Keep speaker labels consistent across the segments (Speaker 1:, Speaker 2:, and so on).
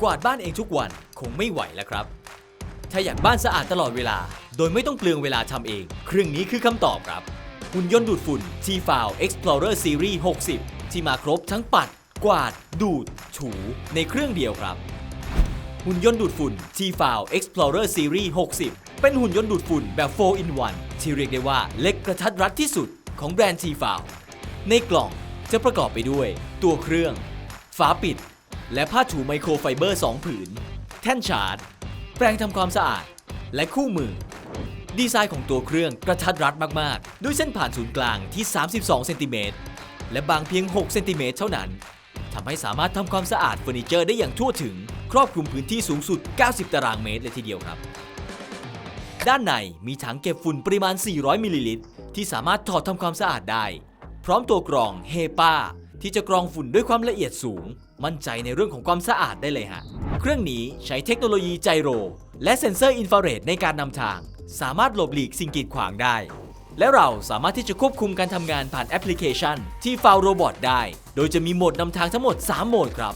Speaker 1: กวาดบ้านเองทุกวันคงไม่ไหวแล้วครับ ถ้าอยากบ้านสะอาดตลอดเวลา โดยไม่ต้องเปลืองเวลาทำเอง เครื่องนี้คือคำตอบครับ หุ่นยนต์ดูดฝุ่น T-File Explorer Series 60 ที่มาครบทั้งปัด กวาด ดูด ถู ในเครื่องเดียวครับ หุ่นยนต์ดูดฝุ่น T-File Explorer Series 60 เป็นหุ่นยนต์ดูดฝุ่นแบบ 4 in 1 ที่เรียกได้ว่าเล็กกระทัดรัดที่สุดของแบรนด์ T-File ในกล่องจะประกอบไปด้วย ตัวเครื่อง ฝาปิด และผ้าถูไมโครไฟเบอร์ 2 ผืน แท่นชาร์จ แปรงทำความสะอาด และคู่มือ ดีไซน์ของตัวเครื่องกระทัดรัดมาก ๆ ด้วยเส้นผ่านศูนย์กลางที่ 32 เซนติเมตร และบางเพียง 6 เซนติเมตรเท่านั้น ทำให้สามารถทำความสะอาดเฟอร์นิเจอร์ได้อย่างทั่วถึง ครอบคลุมพื้นที่สูงสุด 90 ตารางเมตรเลยทีเดียวครับ ด้านในมีถังเก็บฝุ่นปริมาณ 400 มิลลิลิตร ที่สามารถถอดทำความสะอาดได้ พร้อมตัวกรองเฮปา ที่จะกรองฝุ่นด้วยความละเอียดสูง มั่นใจในเรื่องของความสะอาดได้เลยฮะ เครื่องนี้ใช้เทคโนโลยีไจโร และเซ็นเซอร์อินฟราเรดในการนำทาง สามารถหลบหลีกสิ่งกีดขวางได้ และเราสามารถที่จะควบคุมการทำงานผ่านแอปพลิเคชัน ที่ฟาวโรบอทได้ โดยจะมีโหมดนำทางทั้งหมด 3 โหมดครับ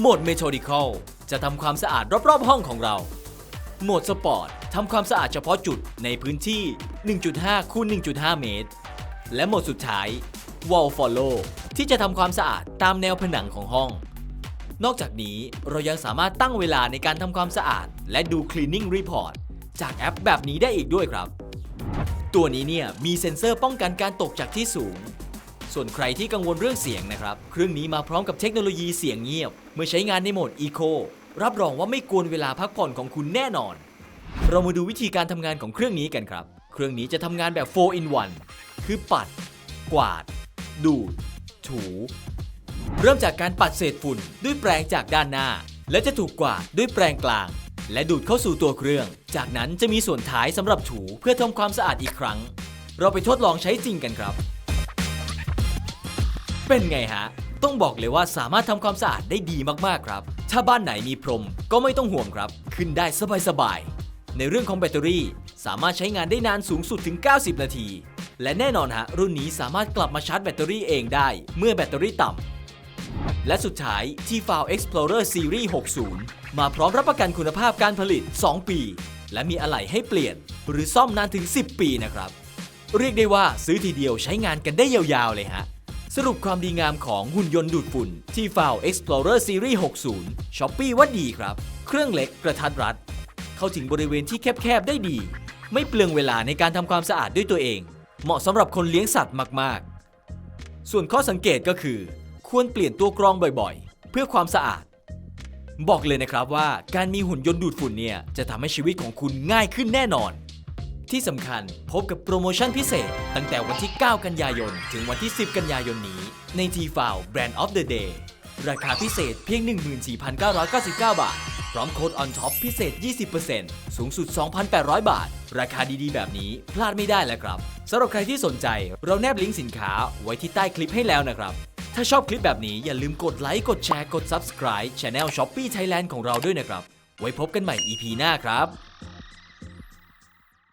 Speaker 1: โหมด Methodical จะทำความสะอาดรอบๆ ห้องของเรา โหมดสปอร์ตทำความสะอาดเฉพาะจุดในพื้นที่ 1.5คูณ1.5 เมตร และโหมดสุดท้าย Wall Follow ที่จะทำความสะอาดตามแนวผนังของห้อง นอกจากนี้เรายังสามารถตั้งเวลาในการทำความสะอาด และดู Cleaning Report จากแอปแบบนี้ได้อีกด้วยครับ ตัวนี้เนี่ยมีเซ็นเซอร์ป้องกันการตกจากที่สูง ส่วนใครที่กังวลเรื่องเสียงนะครับ เครื่องนี้มาพร้อมกับเทคโนโลยีเสียงเงียบ เมื่อใช้งานในโหมด Eco รับรองว่าไม่กวนเวลาพักผ่อนของคุณแน่นอน เรามาดูวิธีการทำงานของเครื่องนี้กันครับ เครื่องนี้จะทำงานแบบ 4 in 1 คือปัด กวาด ดูด ถู เริ่มจากการปัดเศษฝุ่นด้วยแปรงจากด้านหน้า และจะถูกกวาดด้วยแปรงกลาง และดูดเข้าสู่ตัวเครื่อง จากนั้นจะมีส่วนท้ายสำหรับถูเพื่อทำความสะอาดอีกครั้ง เราไปทดลองใช้จริงกันครับ เป็นไงฮะ ต้องบอกเลยว่าสามารถทำความสะอาดได้ดีมากๆครับ ถ้าบ้านไหนมีพรมก็ไม่ต้องห่วงครับ ขึ้นได้สบายๆในเรื่องของแบตเตอรี่ สามารถใช้งานได้นานสูงสุดถึง 90 นาที และแน่นอนฮะรุ่นนี้สามารถกลับมาชาร์จแบตเตอรี่เองได้ เมื่อแบตเตอรี่ต่ำ และสุดท้าย T-File Explorer Series 60 มาพร้อมรับประกันคุณภาพการผลิต 2 ปี และมีอะไหล่ให้เปลี่ยน หรือซ่อมนานถึง 10 ปีนะครับ เรียกได้ว่าซื้อทีเดียวใช้งานกันได้ยาวๆเลยฮะสรุปความดีงามของหุ่นยนต์ดูดฝุ่น T-File Explorer Series 60 Shopee ว่าดีครับ เครื่องเล็กกระทัดรัด เข้าถึงบริเวณที่แคบๆได้ดี ไม่เปลืองเวลาในการทำความสะอาดด้วยตัวเอง เหมาะสำหรับคนเลี้ยงสัตว์มากๆ ส่วนข้อสังเกตก็คือ ควรเปลี่ยนตัวกรองบ่อยๆ เพื่อความสะอาด บอกเลยนะครับว่าการมีหุ่นยนต์ดูดฝุ่นเนี่ยจะทำให้ชีวิตของคุณง่ายขึ้นแน่นอน ที่สำคัญพบกับโปรโมชั่นพิเศษ ตั้งแต่วันที่ 9 กันยายน ถึงวันที่ 10 กันยายนนี้ ใน T-File Brand of the Day ราคาพิเศษเพียง 14,999 บาท ร้อมโค้ดออนท็อปพิเศษ 20%สูงสุด 2,800 บาท ราคาดีๆ แบบนี้พลาดไม่ได้แล้วครับสำหรับใครที่สนใจเราแนบลิงก์สินค้าไว้ที่ใต้คลิปให้แล้วนะครับ ถ้าชอบคลิปแบบนี้อย่าลืมกดไลค์กดแชร์กด Subscribe Channel Shopee Thailand ของเราด้วยนะครับ ไว้พบกันใหม่ EP หน้าครับ